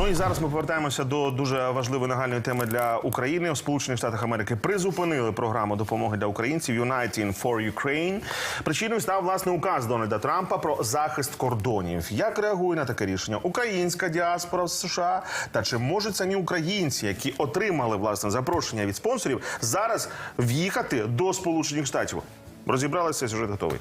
Ну і зараз ми повертаємося до дуже важливої нагальної теми для України. У Сполучених Штатах Америки призупинили програму допомоги для українців Uniting for Ukraine. Причиною став власне указ Дональда Трампа про захист кордонів. Як реагує на таке рішення українська діаспора в США? Та чи можуть самі українці, які отримали власне запрошення від спонсорів, зараз в'їхати до Сполучених Штатів? Розібралися сюжет готовий.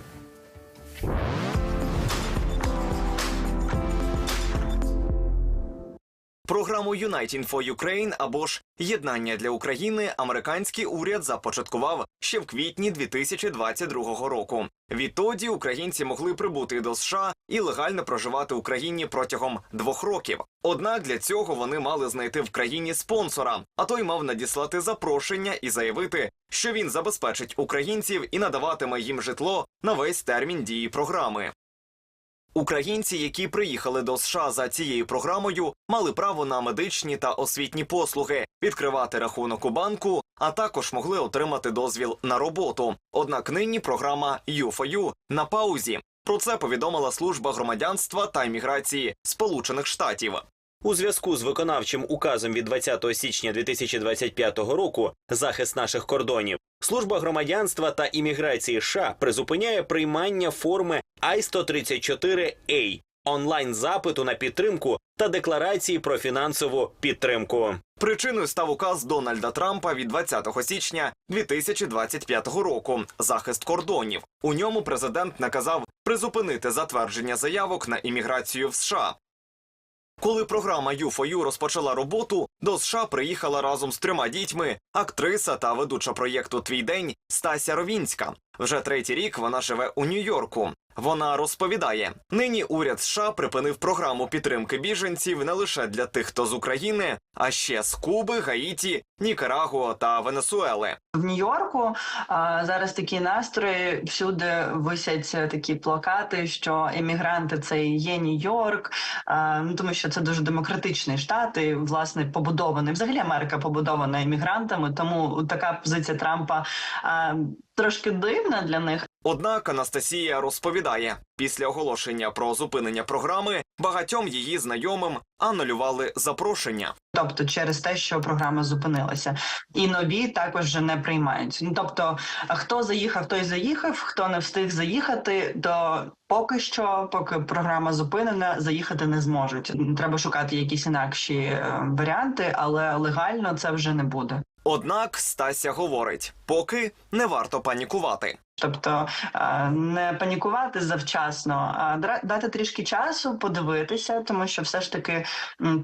Програму Uniting for Ukraine або ж Єднання для України американський уряд започаткував ще в квітні 2022 року. Відтоді українці могли прибути до США і легально проживати в Україні протягом двох років. Однак для цього вони мали знайти в країні спонсора, а той мав надіслати запрошення і заявити, що він забезпечить українців і надаватиме їм житло на весь термін дії програми. Українці, які приїхали до США за цією програмою, мали право на медичні та освітні послуги, відкривати рахунок у банку, а також могли отримати дозвіл на роботу. Однак нині програма U4U на паузі. Про це повідомила служба громадянства та імміграції Сполучених Штатів. У зв'язку з виконавчим указом від 20 січня 2025 року захист наших кордонів, служба громадянства та імміграції США призупиняє приймання форми I-134A онлайн запиту на підтримку та декларації про фінансову підтримку. Причиною став указ Дональда Трампа від 20 січня 2025 року захист кордонів. У ньому президент наказав призупинити затвердження заявок на імміграцію в США. Коли програма U4U розпочала роботу, до США приїхала разом з трьома дітьми актриса та ведуча проєкту Твій день Стася Ровінська. Вже третій рік вона живе у Нью-Йорку. Вона розповідає: нині уряд США припинив програму підтримки біженців не лише для тих, хто з України, а ще з Куби, Гаїті, Нікарагуа та Венесуели. В Нью-Йорку зараз такі настрої всюди висять такі плакати, що емігранти це є Нью-Йорк, ну тому що це дуже демократичний штат, і власне побудований. Взагалі Америка побудована емігрантами, тому така позиція Трампа трошки дивна для них. Однак Анастасія розповідає, після оголошення про зупинення програми багатьом її знайомим анулювали запрошення. Тобто через те, що програма зупинилася, і нові також вже не приймаються. Ну тобто, хто заїхав, той заїхав, хто не встиг заїхати, то поки що, поки програма зупинена, заїхати не зможуть. Треба шукати якісь інакші е, варіанти, але легально це вже не буде. Однак Стася говорить, поки не варто панікувати. Тобто е, не панікувати завчасно, а дати трішки часу, подивитися, тому що все ж таки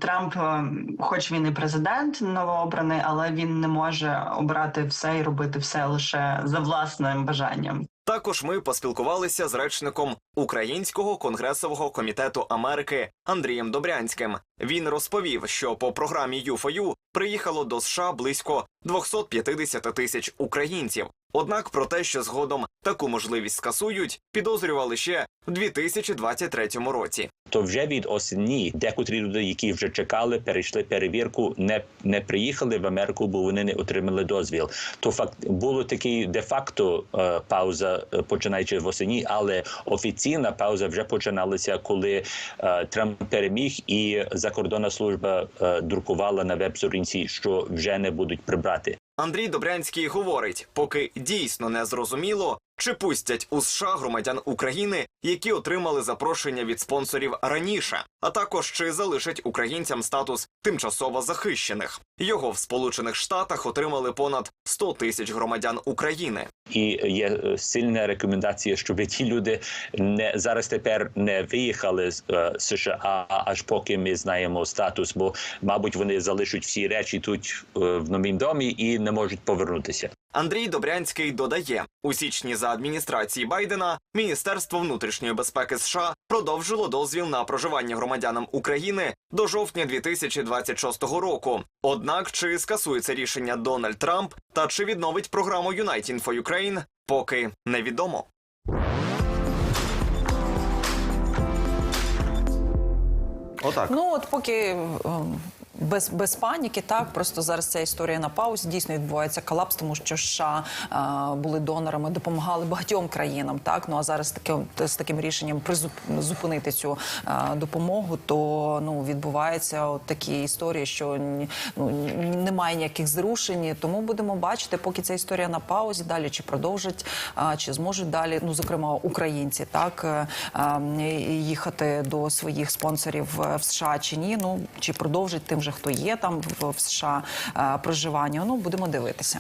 Трамп, е, хоч він і президент новообраний, але він не може обрати все і робити все лише за власним бажанням. Також ми поспілкувалися з речником Українського конгресового комітету Америки Андрієм Добрянським. Він розповів, що по програмі U4U приїхало до США близько 250 тисяч українців. Однак про те, що згодом таку можливість скасують, підозрювали ще в 2023 році. То вже від осені декотрі люди, які вже чекали, перейшли перевірку, не, не приїхали в Америку, бо вони не отримали дозвіл. То факт було такий де-факто е, пауза, е, починаючи в осені, але офіційна пауза вже починалася, коли е, Трамп переміг, і закордонна служба е, друкувала на веб-сторінці, що вже не будуть прибрати. Андрій Добрянський говорить, поки дійсно не зрозуміло, чи пустять у США громадян України, які отримали запрошення від спонсорів раніше, а також чи залишать українцям статус тимчасово захищених. Його в Сполучених Штатах отримали понад 100 тисяч громадян України. І є е, сильна рекомендація, щоб ті люди не зараз тепер не виїхали з е, США, аж поки ми знаємо статус, бо мабуть вони залишать всі речі тут е, в новім домі і не можуть повернутися. Андрій Добрянський додає, у січні за адміністрації Байдена Міністерство внутрішньої безпеки США продовжило дозвіл на проживання громадянам України до жовтня 2026 року. Однак чи скасує це рішення Дональд Трамп та чи відновить програму Uniting for Ukraine, поки невідомо. Отак. Ну от поки ем, без, без паніки, так просто зараз ця історія на паузі дійсно відбувається колапс, тому що США а, були донорами, допомагали багатьом країнам. Так ну а зараз таке з таким рішенням призуп, зупинити цю а, допомогу, то ну відбуваються от такі історії, що ну, немає ніяких зрушень. Тому будемо бачити, поки ця історія на паузі, далі чи продовжать, а, чи зможуть далі, ну зокрема українці, так е, а, їхати до своїх спонсорів е, в США чи ні. Ну чи продовжать тим же, хто є там в, в США е, проживання. Ну будемо дивитися.